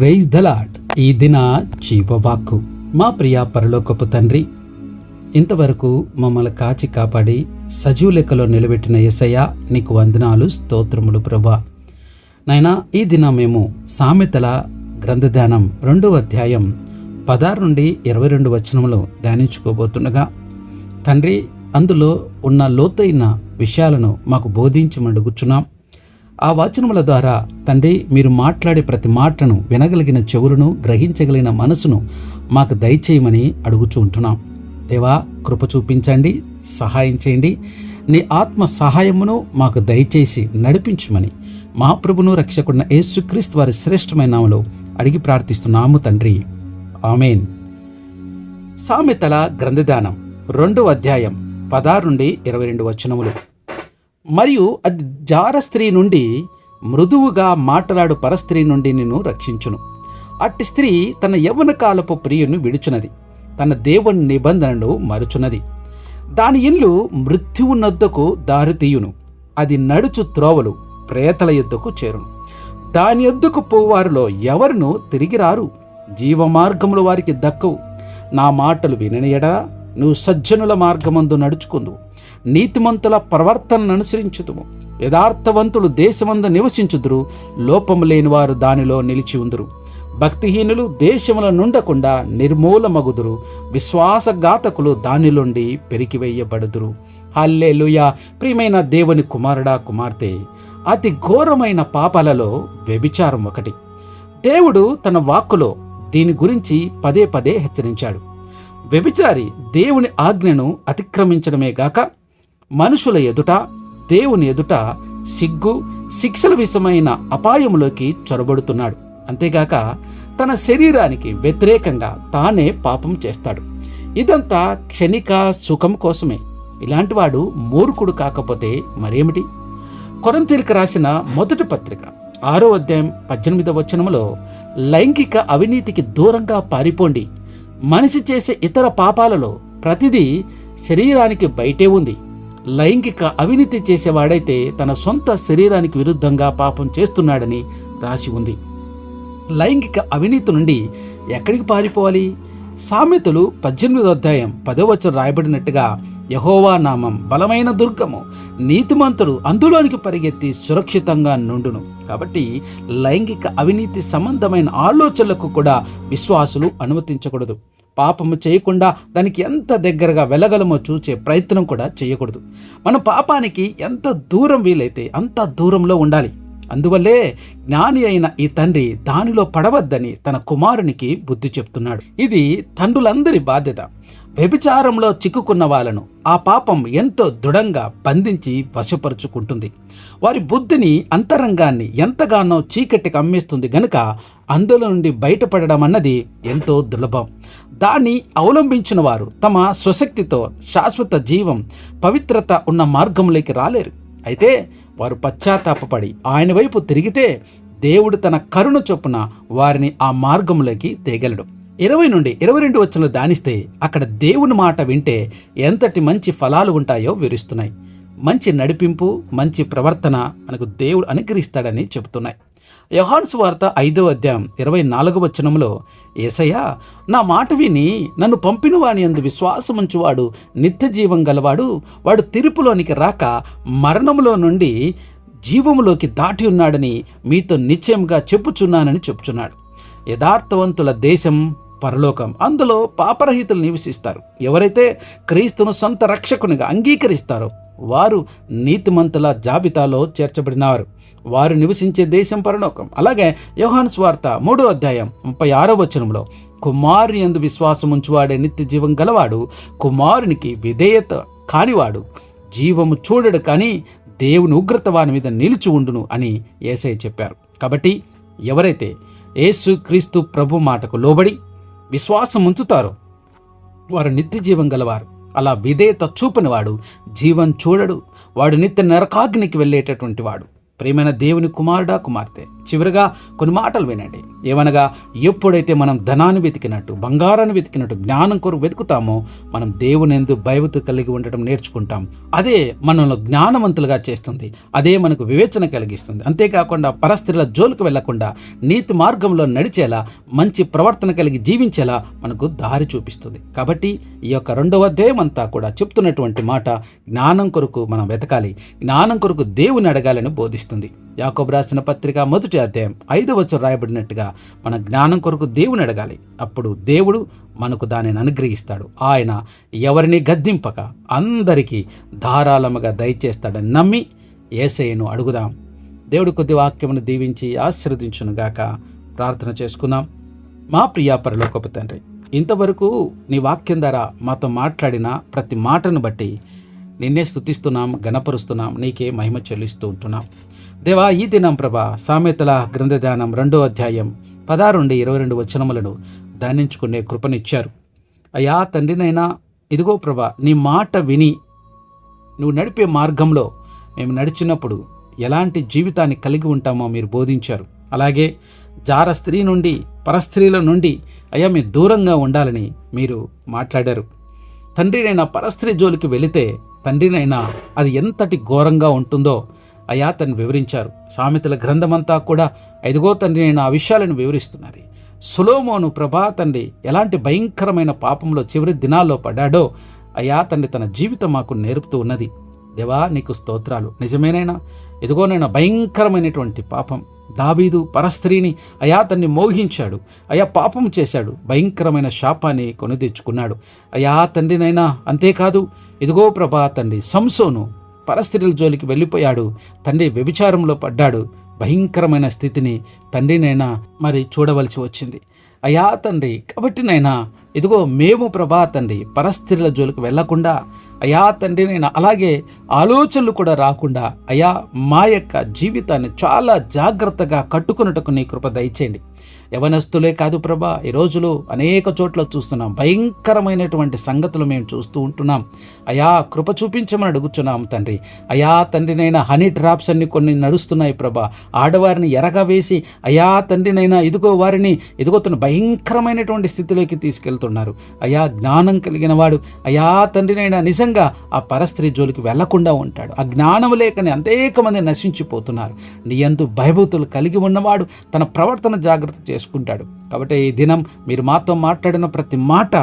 Praise దలాట్ ఈ దిన చీపవాక్కు మా ప్రియ పరలోకపు తండ్రి ఇంతవరకు మమ్మల్ని కాచి కాపాడి సజీవ లెక్కలో నిలబెట్టిన ఎసయ్య నీకు వందనాలు స్తోత్రములు ప్రభా. నాయనా ఈ దిన మేము సామెతల గ్రంథధ్యానం రెండవ అధ్యాయం పదహారు నుండి ఇరవై రెండు వచనములు ధ్యానించుకోబోతుండగా తండ్రి అందులో ఉన్న లోతైన విషయాలను మాకు బోధించమడుగుచున్నాం ఆ వచనముల ద్వారా తండ్రి మీరు మాట్లాడే ప్రతి మాటను వినగలిగిన చెవులను గ్రహించగలిగిన మనసును మాకు దయచేయమని అడుగుచూ ఉంటున్నాం. దేవా కృప చూపించండి సహాయం చేయండి. నీ ఆత్మ సహాయమును మాకు దయచేసి నడిపించమని మా ప్రభును రక్షకుడిన యేసుక్రీస్తు వారి శ్రేష్టమైన నామలో అడిగి ప్రార్థిస్తున్నాము తండ్రి. ఆమెన్. సామెతల గ్రంథదానం రెండవ అధ్యాయం పదహారు నుండి ఇరవై రెండు వచనములు. మరియు అది జార స్త్రీ నుండి మృదువుగా మాట్లాడు పరస్త్రీ నుండి నిన్ను రక్షించును. అట్టి స్త్రీ తన యవ్వన కాలపు ప్రియుని విడుచునది. తన దేవుని నిబంధనను మరుచున్నది దాని ఇల్లు మృత్యువు నొద్దకు దారితీయును అది నడుచు త్రోవలు ప్రేతల యుద్ధకు చేరును. దాని యొద్దకు పోవారిలో ఎవరును తిరిగి రారు? జీవమార్గములు వారికి దక్కవు. నా మాటలు విననియడా నువ్వు సజ్జనుల మార్గమందు నడుచుకుందు నీతిమంతుల ప్రవర్తనను అనుసరించుదుము. యథార్థవంతులు దేశమందు నివసించుదురు లోపము లేని వారు దానిలో నిలిచి ఉందరు. భక్తిహీనులు దేశముల నుండకుండా నిర్మూలమగుదురు విశ్వాసఘాతకులు దానిలోండి పెరికివేయబడుదురు హల్లే ప్రియమైన దేవుని కుమారుడా కుమార్తె అతి ఘోరమైన పాపాలలో వ్యభిచారం ఒకటి. దేవుడు తన వాక్కులో దీని గురించి పదే పదే హెచ్చరించాడు. వ్యభిచారి దేవుని ఆజ్ఞను అతిక్రమించడమే గాక మనుషుల ఎదుట దేవుని ఎదుట సిగ్గు శిక్షల విషమైన అపాయములోకి చొరబడుతున్నాడు. అంతేగాక తన శరీరానికి వ్యతిరేకంగా తానే పాపం చేస్తాడు. ఇదంతా క్షణిక సుఖం కోసమే. ఇలాంటివాడు మూర్ఖుడు కాకపోతే మరేమిటి? కొరంతీలకు రాసిన మొదటి పత్రిక ఆరో అధ్యాయం పద్దెనిమిదవ వచనములో లైంగిక అవినీతికి దూరంగా పారిపోండి. మనిషి చేసే ఇతర పాపాలలో ప్రతిదీ శరీరానికి బయటే ఉంది. లైంగిక అవినీతి చేసేవాడైతే తన సొంత శరీరానికి విరుద్ధంగా పాపం చేస్తున్నాడని రాసి ఉంది. లైంగిక అవినీతి నుండి ఎక్కడికి పారిపోవాలి? సామెతలు పద్దెనిమిదో అధ్యాయం పదవచనం రాయబడినట్టుగా యహోవా నామం బలమైన దుర్గము నీతిమంతుడు అందులోనికి పరిగెత్తి సురక్షితంగా నుండును. కాబట్టి లైంగిక అవినీతి సంబంధమైన ఆలోచనలకు కూడా విశ్వాసులు అనుమతించకూడదు. పాపము చేయకుండా దానికి ఎంత దగ్గరగా వెళ్ళగలమో చూచే ప్రయత్నం కూడా చేయకూడదు. మన పాపానికి ఎంత దూరం వీలైతే అంత దూరంలో ఉండాలి. అందువల్లే జ్ఞాని అయిన ఈ తండ్రి దానిలో పడవద్దని తన కుమారునికి బుద్ధి చెప్తున్నాడు. ఇది తండ్రులందరి బాధ్యత. వ్యభిచారంలో చిక్కుకున్న వాళ్ళను ఆ పాపం ఎంతో దృఢంగా బంధించి వశపరుచుకుంటుంది. వారి బుద్ధిని అంతరంగాన్ని ఎంతగానో చీకటికి అమ్మేస్తుంది గనుక అందులో నుండి బయటపడడం అన్నది ఎంతో దుర్లభం. దాన్ని అవలంబించిన వారు తమ స్వశక్తితో శాశ్వత జీవం పవిత్రత ఉన్న మార్గంలోకి రాలేరు. అయితే వారు పశ్చాత్తాపపడి ఆయన వైపు తిరిగితే దేవుడు తన కరుణ చొప్పున వారిని ఆ మార్గంలోకి తేగలడు. ఇరవై నుండి ఇరవై రెండు వచ్చిన దానిస్తే అక్కడ దేవుని మాట వింటే ఎంతటి మంచి ఫలాలు ఉంటాయో వివరిస్తున్నాయి. మంచి నడిపింపు మంచి ప్రవర్తన మనకు దేవుడు అనుగ్రహిస్తాడని చెబుతున్నాయి. యోహాన్స్ వార్త ఐదవ అధ్యాయం ఇరవై నాలుగవ వచనంలో ఏసయ్య నా మాట విని నన్ను పంపిన వాని అందు విశ్వాసముంచువాడు నిత్య జీవం గలవాడు వాడు తిరుపులోనికి రాక మరణములో నుండి జీవములోకి దాటి ఉన్నాడని మీతో నిశ్చయంగా చెప్పుచున్నానని చెప్పుచున్నాడు. యథార్థవంతుల దేశం పరలోకం అందులో పాపరహితులు నివసిస్తారు. ఎవరైతే క్రీస్తును సొంత రక్షకునిగా అంగీకరిస్తారో వారు నీతిమంతుల జాబితాలో చేర్చబడినారు. వారు నివసించే దేశం పరలోకం. అలాగే యోహాను స్వార్త మూడో అధ్యాయం ముప్పై ఆరో వచనంలో కుమారుని ఎందు విశ్వాసం ఉంచువాడే నిత్య జీవం గలవాడు కుమారునికి విధేయత కానివాడు జీవము చూడడు కానీ దేవుని ఉగ్రత వాని మీద నిలిచి ఉండును అని ఏసై చెప్పారు. కాబట్టి ఎవరైతే యేసు క్రీస్తు ప్రభు మాటకు లోబడి విశ్వాసం ఉంచుతారో వారు నిత్య జీవం గలవారు. అలా విధేయత చూపినవాడు జీవం చూడడు. వాడు నిత్య నరకాగ్నికి వెళ్ళేటటువంటి వాడు. ప్రియమైన దేవుని కుమారుడా కుమార్తె. చివరిగా కొన్ని మాటలు వినండి. ఏమనగా ఎప్పుడైతే మనం ధనాన్ని వెతికినట్టు బంగారాన్ని వెతికినట్టు జ్ఞానం కొరకు వెతుకుతామో మనం దేవుని ఎందు భయభక్తి కలిగి ఉండటం నేర్చుకుంటాం. అదే మనల్ని జ్ఞానవంతులుగా చేస్తుంది. అదే మనకు వివేచన కలిగిస్తుంది. అంతేకాకుండా పరస్త్రీల జోలికి వెళ్ళకుండా నీతి మార్గంలో నడిచేలా మంచి ప్రవర్తన కలిగి జీవించేలా మనకు దారి చూపిస్తుంది. కాబట్టి ఈ యొక్క రెండవ అధ్యాయం అంతా కూడా చెప్తున్నటువంటి మాట జ్ఞానం కొరకు మనం వెతకాలి. జ్ఞానం కొరకు దేవుని అడగాలని బోధిస్తుంది యాకోబు రాసిన పత్రిక మొదటి అధ్యాయం ఐదవ రాయబడినట్టుగా మన జ్ఞానం కొరకు దేవుని అడగాలి. అప్పుడు దేవుడు మనకు దానిని అనుగ్రహిస్తాడు. ఆయన ఎవరిని గద్దింపక అందరికీ ధారాళముగా దయచేస్తాడని నమ్మి ఏసయ్యను అడుగుదాం. దేవుడు కొద్ది వాక్యమును దీవించి ఆశీర్వదించునుగాక ప్రార్థన చేసుకుందాం. మా ప్రియా పరలోకపు తండ్రి ఇంతవరకు నీ వాక్యం ద్వారా మాతో మాట్లాడిన ప్రతి మాటను బట్టి నిన్నే స్థుతిస్తున్నాం గణపరుస్తున్నాం నీకే మహిమ చెల్లిస్తూ ఉంటున్నాం. దేవా ఈ దినం ప్రభా సామెతల గ్రంథధ్యానం రెండో అధ్యాయం పదహారు నుండి ఇరవై రెండు వచనములను ధ్యానించుకునే కృపనిచ్చారు. అయా తండ్రినైనా ఇదిగో ప్రభా నీ మాట విని నువ్వు నడిపే మార్గంలో మేము నడిచినప్పుడు ఎలాంటి జీవితాన్ని కలిగి ఉంటామో మీరు బోధించారు. అలాగే జార స్త్రీ నుండి పరస్త్రీల నుండి అయ్యా మీరు దూరంగా ఉండాలని మీరు మాట్లాడారు. తండ్రినైనా పరస్త్రీ జోలికి వెళితే తండ్రినైనా అది ఎంతటి ఘోరంగా ఉంటుందో అయా తను వివరించారు. సామెతల గ్రంథమంతా కూడా ఐదుగో తండ్రి ఆ విషయాలను వివరిస్తున్నది. సులోమోను ప్రభా తండ్రి ఎలాంటి భయంకరమైన పాపంలో చివరి దినాల్లో పడ్డాడో అయా తండ్రి తన జీవితం మాకు నేర్పుతూ ఉన్నది. దేవా నీకు స్తోత్రాలు. నిజమేనైనా? ఇదిగోనైనా భయంకరమైనటువంటి పాపం. దావీదు పరస్త్రీని అయా తన్ని మోహించాడు అయా పాపం చేశాడు భయంకరమైన శాపాన్ని కొని తెచ్చుకున్నాడు. అయా తండ్రినైనా అంతేకాదు ఇదిగో ప్రభా తండ్రి సంసోను పరస్త్రీల జోలికి వెళ్ళిపోయాడు తండ్రి వ్యభిచారంలో పడ్డాడు భయంకరమైన స్థితిని తండ్రినైనా మరి చూడవలసి వచ్చింది. అయా తండ్రి కాబట్టి నైనా ఇదిగో మేము ప్రభా తండ్రి పరస్త్రీల జోలికి వెళ్ళకుండా అయా తండ్రి నేను అలాగే ఆలోచనలు కూడా రాకుండా అయా మా యొక్క జీవితాన్ని చాలా జాగ్రత్తగా కట్టుకున్నట్టుకు నీ కృప దయచేయండి. యవనస్తులే కాదు ప్రభా. ఈ రోజులు అనేక చోట్ల చూస్తున్నాం. భయంకరమైనటువంటి సంగతులు మేము చూస్తూ ఉంటున్నాం. అయా కృప చూపించమని అడుగుతున్నాం తండ్రి. అయా తండ్రినైనా హనీ డ్రాప్స్ అన్ని కొన్ని నడుస్తున్నాయి ప్రభా. ఆడవారిని ఎరగా వేసి అయా తండ్రినైనా ఇదిగో వారిని ఇదిగో తను భయంకరమైనటువంటి స్థితిలోకి తీసుకెళ్తున్నారు. అయా జ్ఞానం కలిగిన వాడు అయా తండ్రినైనా నిజంగా ఆ పరస్త్రీ జోలికి వెళ్ళకుండా ఉంటాడు. ఆ జ్ఞానం లేకని అనేక మంది నశించిపోతున్నారు. నీ అందు భయభూతులు కలిగి ఉన్నవాడు తన ప్రవర్తన జాగ్రత్త చేసుకుంటాడు. కాబట్టి ఈ దినం మీరు మాతో మాట్లాడిన ప్రతి మాట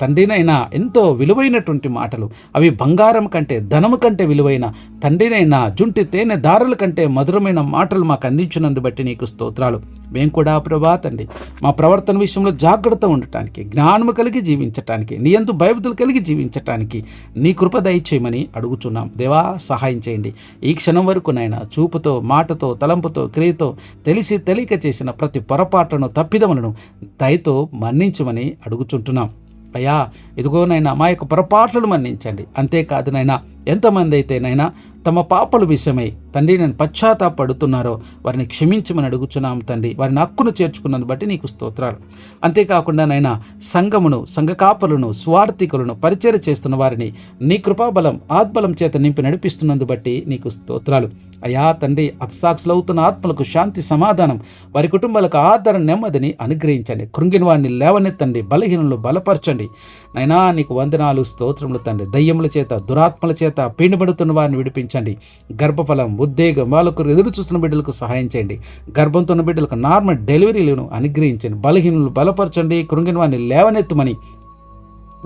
తండ్రినైనా ఎంతో విలువైనటువంటి మాటలు. అవి బంగారం కంటే ధనము కంటే విలువైన తండ్రినైనా జుంటి తేనె దారుల కంటే మధురమైన మాటలు మాకు అందించినందు బట్టి నీకు స్తోత్రాలు. మేము కూడా ప్రభా తండ్రి మా ప్రవర్తన విషయంలో జాగ్రత్త ఉండటానికి జ్ఞానము కలిగి జీవించటానికి నీ ఎందు భయబుద్ధులు కలిగి జీవించటానికి నీ కృప దయచేయమని అడుగుచున్నాం. దేవా సహాయం చేయండి. ఈ క్షణం వరకు నైనా చూపుతో మాటతో తలంపుతో క్రియతో తెలిసి తెలియక చేసిన ప్రతి పొరపాట్లను తప్పిదములను దయతో మన్నించమని అడుగుచుంటున్నాం. అయ్యా ఇదిగోనైనా మా యొక్క పొరపాట్లను మన్నించండి. అంతేకాదు నైనా ఎంతమంది అయితే నైనా తమ పాపల విషయమై తండ్రి నేను పశ్చాత్తాపడుతున్నారో వారిని క్షమించమని అడుగుచున్నాం తండ్రి. వారిని హక్కును చేర్చుకున్నందు బట్టి నీకు స్తోత్రాలు. అంతేకాకుండా నైనా సంఘమును సంఘకాపలను స్వార్థికులను పరిచయం చేస్తున్న వారిని నీ కృపాబలం ఆత్బలం చేత నింపి నడిపిస్తున్నందు బట్టి నీకు స్తోత్రాలు. అయా తండ్రి అతసాక్షులవుతున్న ఆత్మలకు శాంతి సమాధానం వారి కుటుంబాలకు ఆదరణ నెమ్మదిని అనుగ్రహించండి. కృంగిన వారిని లేవనెత్తండి బలహీనలు బలపరచండి. నైనా నీకు వందనాలు స్తోత్రములు తండ్రి. దయ్యముల చేత దురాత్మల చేత పీడిపడుతున్న వారిని విడిపించండి. గర్భఫలం ఉద్వేగం వాళ్ళకు ఎదురు చూస్తున్న బిడ్డలకు సహాయం చేయండి. గర్భంతో ఉన్న బిడ్డలకు నార్మల్ డెలివరీలను అనుగ్రహించండి. బలహీనులు బలపరచండి. కృంగిన వారిని లేవనెత్తమని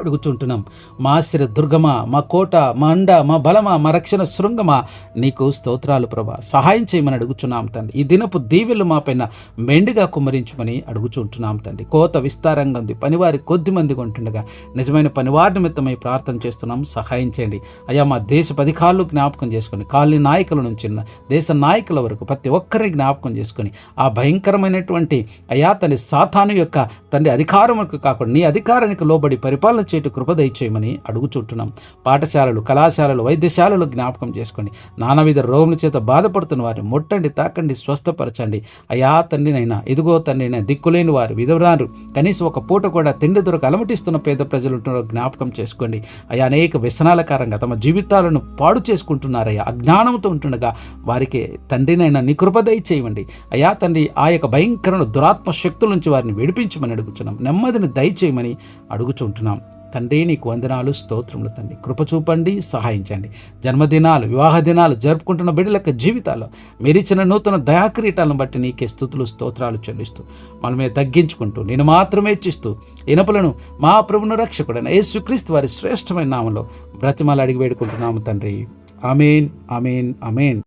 అడుగుచుంటున్నాం మా ఆశ్ర దుర్గమా మా కోట మా అండ మా బలమా మా రక్షణ శృంగమా నీకు స్తోత్రాలు ప్రభా. సహాయం చేయమని అడుగుచున్నాం తండ్రి. ఈ దినపు దీవెలు మా పైన మెండుగా కుమ్మరించమని అడుగుచుంటున్నాం తండ్రి. కోత విస్తారంగా ఉంది. పనివారి కొద్ది మంది ఉంటుండగా నిజమైన పనివారి నిమిత్తమై ప్రార్థన చేస్తున్నాం. సహాయం చేయండి. అయ్యా మా దేశ అధికారులు జ్ఞాపకం చేసుకొని కాలనీ నాయకుల నుంచి దేశ నాయకుల వరకు ప్రతి ఒక్కరిని జ్ఞాపకం చేసుకొని ఆ భయంకరమైనటువంటి అయా తన సాతాను యొక్క తండ్రి అధికారం కాకుండా నీ అధికారానికి లోబడి పరిపాలన చేటు కృప దయచేయమని అడుగుచుంటున్నాం. పాఠశాలలు కళాశాలలు వైద్యశాలలు జ్ఞాపకం చేసుకోండి. నానావిధ రోగుల చేత బాధపడుతున్న వారిని ముట్టండి తాకండి స్వస్థపరచండి. అయా తండ్రినైనా ఇదిగో తండ్రినైనా దిక్కులేని వారు విధవరారు కనీసం ఒక పూట కూడా తిండి దొరక అలమటిస్తున్న పేద ప్రజలు జ్ఞాపకం చేసుకోండి. అయా అనేక వ్యసనాల కారణంగా తమ జీవితాలను పాడు చేసుకుంటున్నారయ్యా. అజ్ఞానంతో ఉంటుండగా వారికి తండ్రినైనా నీ కృప దయచేయండి అయా తండ్రి ఆ యొక్క భయంకరణ దురాత్మ శక్తుల నుంచి వారిని విడిపించమని అడుగుతున్నాం నెమ్మదిని దయచేయమని అడుగుచుంటున్నాం. తండ్రి నీకు వందనాలు స్తోత్రములు తండ్రి. కృప చూపండి సహాయించండి జన్మదినాలు వివాహ దినాలు జరుపుకుంటున్న బిడ్డల జీవితాలు. జీవితాల్లో మీరిచ్చిన నూతన దయాక్రీటాలను బట్టి నీకే స్థుతులు స్తోత్రాలు చెల్లిస్తూ మనమే తగ్గించుకుంటూ నేను మాత్రమే ఇచ్చిస్తూ ఇనపులను మా ప్రభును రక్షకుడైన యేసుక్రీస్తు వారి శ్రేష్టమైన నామంలో బ్రతిమాలు అడిగి వేడుకుంటున్నాము తండ్రి. అమేన్ అమేన్ అమేన్